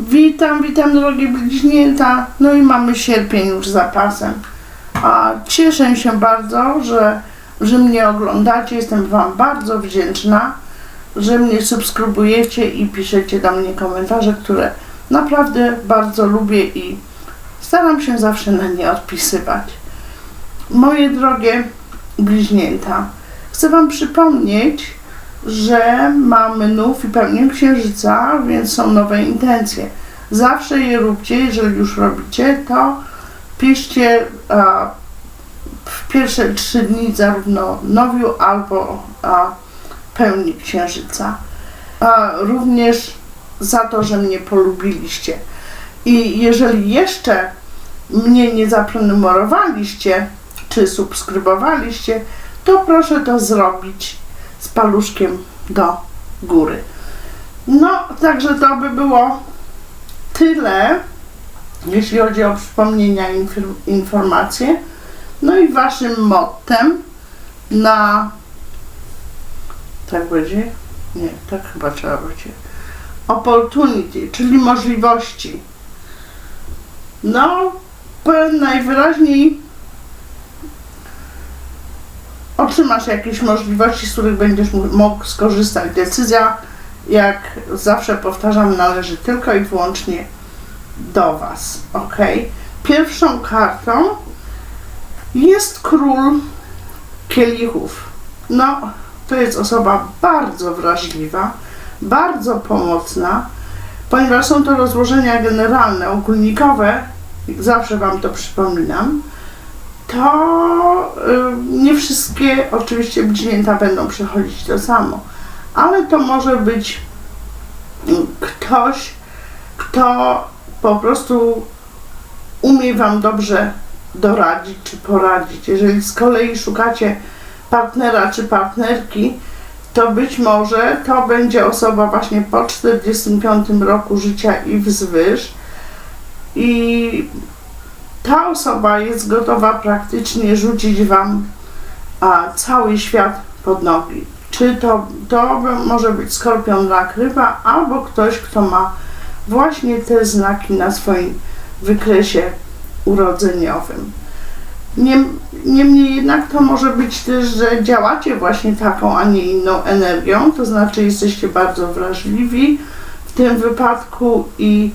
Witam, witam drogie bliźnięta. No i mamy sierpień już za pasem. A cieszę się bardzo, że, że mnie oglądacie. Jestem Wam bardzo wdzięczna, że mnie subskrybujecie i piszecie do mnie komentarze, które naprawdę bardzo lubię i staram się zawsze na nie odpisywać. Moje drogie bliźnięta, chcę Wam przypomnieć, że mamy nów i pełnię księżyca, więc są nowe intencje. Zawsze je róbcie, jeżeli już robicie, to piszcie a, w pierwsze trzy dni zarówno nowiu albo a, pełni księżyca. A, również za to, że mnie polubiliście. I jeżeli jeszcze mnie nie zaprenumerowaliście, czy subskrybowaliście, to proszę to zrobić z paluszkiem do góry. No, także to by było tyle, jeśli chodzi o przypomnienia i infor- informacje. No i waszym mottem na tak będzie? Nie, tak chyba trzeba będzie. Opportunity, czyli możliwości. No, najwyraźniej otrzymasz jakieś możliwości, z których będziesz mógł skorzystać. Decyzja, jak zawsze powtarzam, należy tylko i wyłącznie do Was. Ok? Pierwszą kartą jest król kielichów. No, to jest osoba bardzo wrażliwa, bardzo pomocna, ponieważ są to rozłożenia generalne, ogólnikowe, zawsze Wam to przypominam to y, nie wszystkie oczywiście bliźnięta będą przechodzić to samo, ale to może być y, ktoś, kto po prostu umie Wam dobrze doradzić czy poradzić. Jeżeli z kolei szukacie partnera czy partnerki, to być może to będzie osoba właśnie po 45 roku życia i wzwyż i ta osoba jest gotowa praktycznie rzucić Wam a, cały świat pod nogi. Czy to, to może być skorpion rak ryba, albo ktoś, kto ma właśnie te znaki na swoim wykresie urodzeniowym. Niem- Niemniej jednak to może być też, że działacie właśnie taką, a nie inną energią, to znaczy jesteście bardzo wrażliwi w tym wypadku i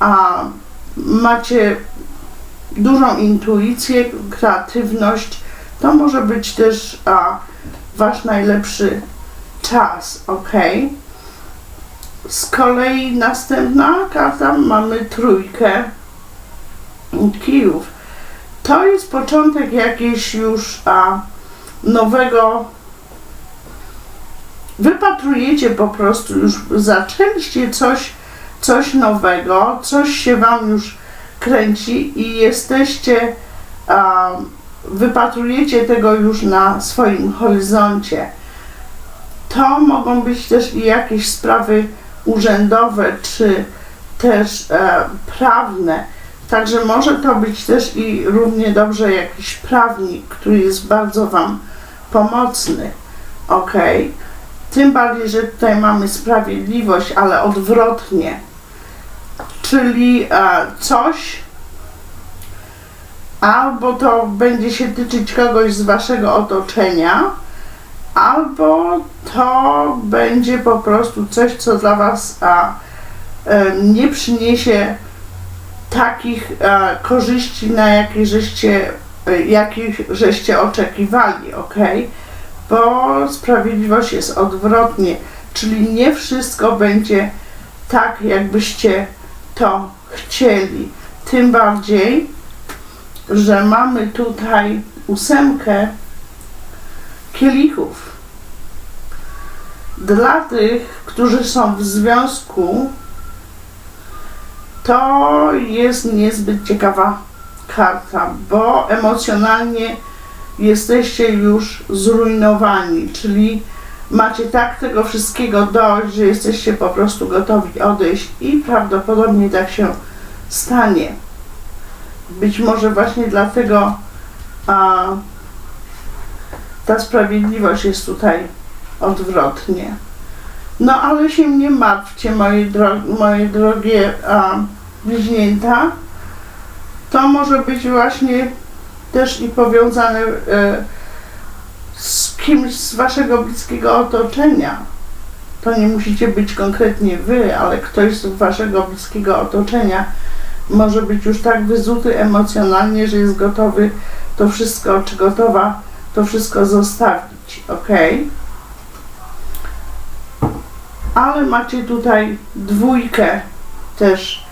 a, macie dużą intuicję, kreatywność. To może być też a, wasz najlepszy czas, ok? Z kolei następna karta mamy trójkę kijów. To jest początek jakiegoś już a, nowego. Wypatrujecie po prostu już, zaczęliście coś, coś nowego, coś się wam już kręci i jesteście, a, wypatrujecie tego już na swoim horyzoncie. To mogą być też i jakieś sprawy urzędowe, czy też e, prawne. Także może to być też i równie dobrze jakiś prawnik, który jest bardzo Wam pomocny. Ok? Tym bardziej, że tutaj mamy sprawiedliwość, ale odwrotnie czyli e, coś, albo to będzie się tyczyć kogoś z waszego otoczenia, albo to będzie po prostu coś, co dla was a, e, nie przyniesie takich e, korzyści, na jakie żeście, jakich żeście oczekiwali, ok? Bo sprawiedliwość jest odwrotnie, czyli nie wszystko będzie tak, jakbyście to chcieli. Tym bardziej, że mamy tutaj ósemkę kielichów. Dla tych, którzy są w związku, to jest niezbyt ciekawa karta, bo emocjonalnie jesteście już zrujnowani, czyli macie tak tego wszystkiego dość, że jesteście po prostu gotowi odejść i prawdopodobnie tak się stanie. Być może właśnie dlatego a, ta sprawiedliwość jest tutaj odwrotnie. No ale się nie martwcie, moje, dro moje drogie a, bliźnięta. To może być właśnie też i powiązane z kimś z waszego bliskiego otoczenia. To nie musicie być konkretnie wy, ale ktoś z waszego bliskiego otoczenia może być już tak wyzuty emocjonalnie, że jest gotowy to wszystko, czy gotowa to wszystko zostawić, ok? Ale macie tutaj dwójkę też,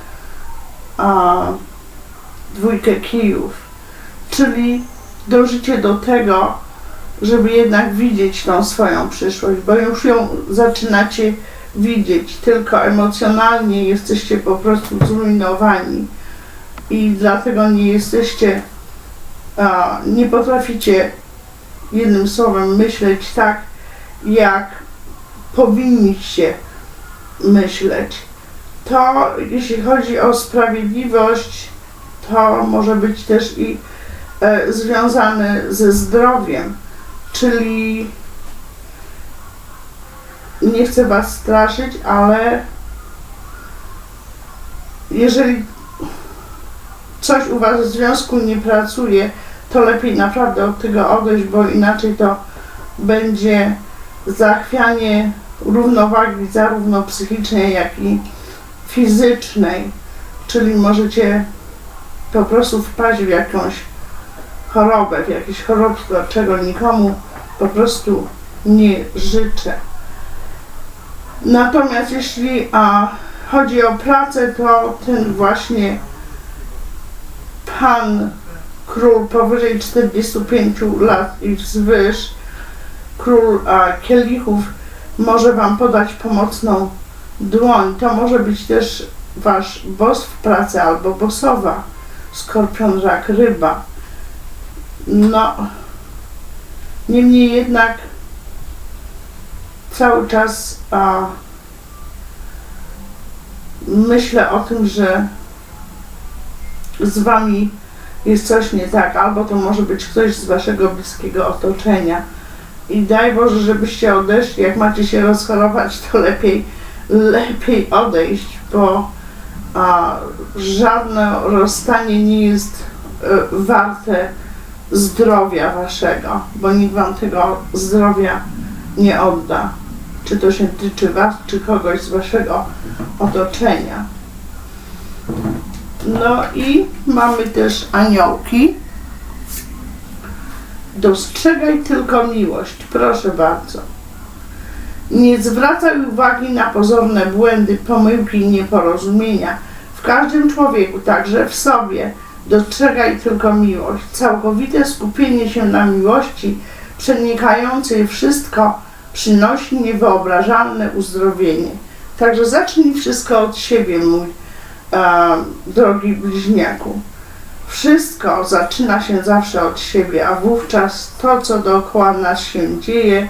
a, dwójkę kijów, czyli dążycie do tego, żeby jednak widzieć tą swoją przyszłość, bo już ją zaczynacie widzieć, tylko emocjonalnie jesteście po prostu zrujnowani i dlatego nie jesteście, a, nie potraficie jednym słowem myśleć tak, jak powinniście myśleć. To jeśli chodzi o sprawiedliwość, to może być też i e, związane ze zdrowiem, czyli nie chcę Was straszyć, ale jeżeli coś u Was w związku nie pracuje, to lepiej naprawdę od tego odejść, bo inaczej to będzie zachwianie równowagi zarówno psychicznej, jak i fizycznej, czyli możecie po prostu wpaść w jakąś chorobę, w jakieś chorobstwo, czego nikomu po prostu nie życzę. Natomiast jeśli a, chodzi o pracę, to ten właśnie pan król powyżej 45 lat i wzwyż, król a, kielichów, może Wam podać pomocną dłoń. To może być też Wasz boss w pracy albo bossowa, skorpion, rak, ryba. No, niemniej jednak cały czas a, myślę o tym, że z Wami jest coś nie tak, albo to może być ktoś z Waszego bliskiego otoczenia. I daj Boże, żebyście odeszli. Jak macie się rozchorować, to lepiej, lepiej odejść, bo a, żadne rozstanie nie jest y, warte zdrowia Waszego, bo nikt Wam tego zdrowia nie odda. Czy to się tyczy Was, czy kogoś z Waszego otoczenia. No i mamy też aniołki. Dostrzegaj tylko miłość, proszę bardzo. Nie zwracaj uwagi na pozorne błędy, pomyłki i nieporozumienia. W każdym człowieku, także w sobie, dostrzegaj tylko miłość. Całkowite skupienie się na miłości, przenikającej wszystko, przynosi niewyobrażalne uzdrowienie. Także zacznij wszystko od siebie, mój e, drogi bliźniaku. Wszystko zaczyna się zawsze od siebie, a wówczas to, co dookoła nas się dzieje,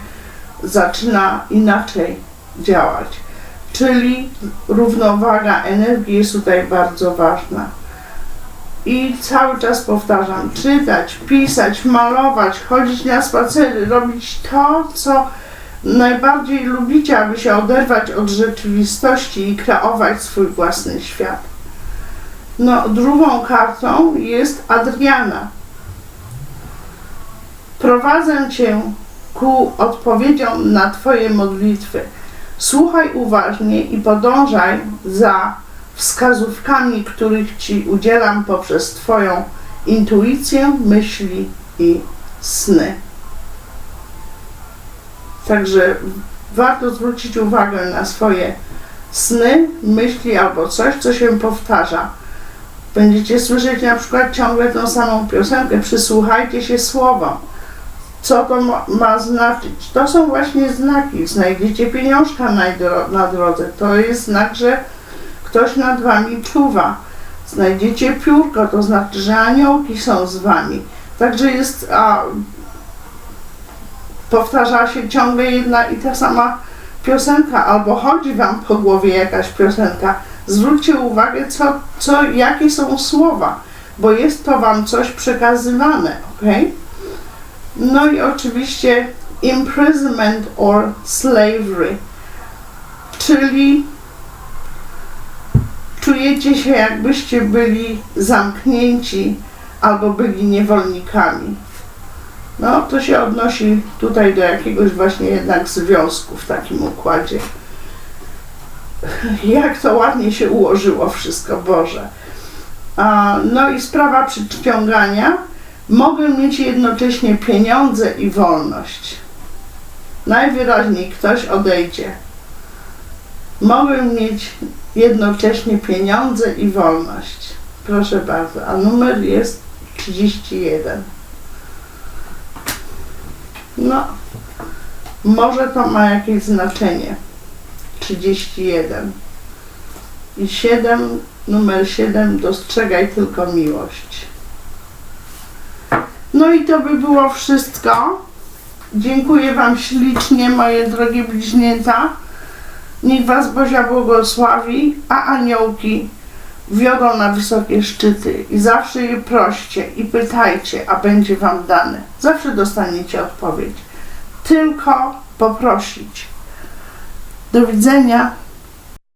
zaczyna inaczej działać. Czyli równowaga energii jest tutaj bardzo ważna. I cały czas powtarzam, czytać, pisać, malować, chodzić na spacery, robić to, co najbardziej lubicie, aby się oderwać od rzeczywistości i kreować swój własny świat. No, drugą kartą jest Adriana. Prowadzę Cię ku odpowiedziom na Twoje modlitwy. Słuchaj uważnie i podążaj za wskazówkami, których Ci udzielam poprzez Twoją intuicję, myśli i sny. Także warto zwrócić uwagę na swoje sny, myśli albo coś, co się powtarza. Będziecie słyszeć na przykład ciągle tą samą piosenkę, przysłuchajcie się słowom. Co to ma, znaczyć? To są właśnie znaki. Znajdziecie pieniążka na drodze. To jest znak, że ktoś nad wami czuwa. Znajdziecie piórko, to znaczy, że aniołki są z wami. Także jest, a, powtarza się ciągle jedna i ta sama piosenka, albo chodzi wam po głowie jakaś piosenka. Zwróćcie uwagę, co, co, jakie są słowa, bo jest to wam coś przekazywane, ok? No i oczywiście imprisonment or slavery. Czyli czujecie się jakbyście byli zamknięci albo byli niewolnikami. No, to się odnosi tutaj do jakiegoś właśnie jednak związku w takim układzie. Jak to ładnie się ułożyło wszystko, Boże. A, no i sprawa przyciągania. Mogę mieć jednocześnie pieniądze i wolność. Najwyraźniej ktoś odejdzie. Mogę mieć jednocześnie pieniądze i wolność. Proszę bardzo, a numer jest 31. No, może to ma jakieś znaczenie. 31. I 7, numer 7, dostrzegaj tylko miłość. No i to by było wszystko. Dziękuję Wam ślicznie, moje drogie bliźnięta. Niech Was Bozia błogosławi, a aniołki wiodą na wysokie szczyty i zawsze je proście i pytajcie, a będzie Wam dane. Zawsze dostaniecie odpowiedź. Tylko poprosić. Do widzenia.